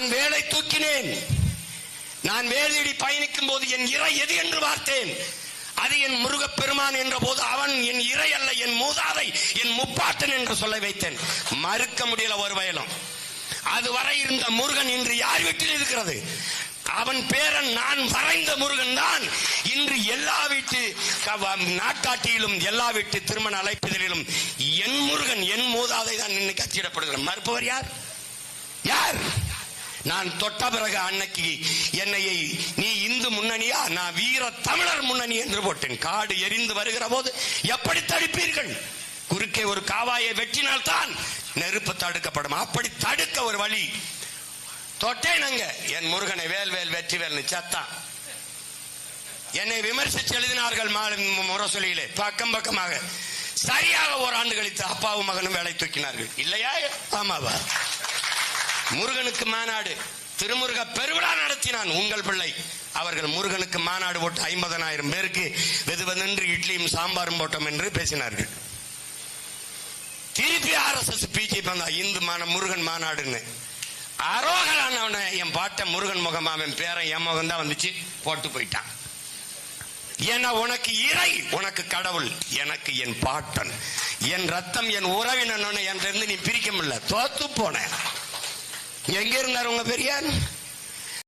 நான் வேலை தூக்கினேன். நான் வேலையடி பயணிக்கும் போது என் இறை எது என்று பார்த்தேன். அது என் முருகப் பெருமான் என்ற போது அவன் என் இறை அல்ல என் மூதாதை என் முப்பாட்டன் என்று சொல்ல வைத்தேன். மறுக்க முடியல ஒரு வயலும். அதுவரை இருந்த முருகன் இன்று யார் வீட்டில் இருக்கிறது? அவன் பேரன் நான் வரைந்த முருகன் தான். இன்று எல்லா வீட்டு நாட்டாட்டியிலும் நாட்காட்டியிலும் எல்லா வீட்டு திருமண அழைப்பிதழிலும் என் முருகன் என் மூதாதை தான் இன்னைக்கு அச்சிடப்படுகிறான் மறுப்பவர் யார்? யார்? நான் தொட்ட பிறகு அன்னைக்கு என்னையை நீ இந்து முன்னணியா நான் வீர தமிழர் முன்னணி என்று போட்டேன். காடு எரிந்து வருகிற போது எப்படி தடுப்பீர்கள்? குறுக்கே ஒரு காவாயை வெட்டினால் தான் நெருப்பு தடுக்கப்படும். அப்படி தடுக்க ஒரு வழி. தொட்டேனுங்க என் முருகனை வேல் வேல் வெற்றி வேல்னு சத்தான் என்னை விமர்சித்து எழுதினார்கள் முரசொலியிலே. பக்கம் பக்கமாக. சரியாக ஓராண்டு கழித்து அப்பாவும் மகனும் வேலை தூக்கினார்கள். இல்லையா? ஆமாவா? முருகனுக்கு மாநாடு. திருமுருக பெருவிழா நடத்தினான் உங்கள் பிள்ளை. அவர்கள் முருகனுக்கு மாநாடு போட்டு ஐம்பதனாயிரம் பேருக்கு வெது வெதென்று இட்லியும் சாம்பாரும் போட்டோம் என்று பேசினார்கள். திருப்பி ஆர்எஸ்எஸ் பிஜேபி வந்தா இந்து மான முருகன் மாநாடுன்னு. அரோகரானவன என் பாட்ட முருகன் முகம் அவன் பேரன் என் முகம் தான் வந்துச்சு போட்டு போயிட்டான். ஏன்னா உனக்கு இறை உனக்கு கடவுள் எனக்கு என் பாட்டன். என் ரத்தம் என் உறவினன் இருந்து நீ பிரிக்க முடியல. தோத்து Yang ngir ngarung ngapir.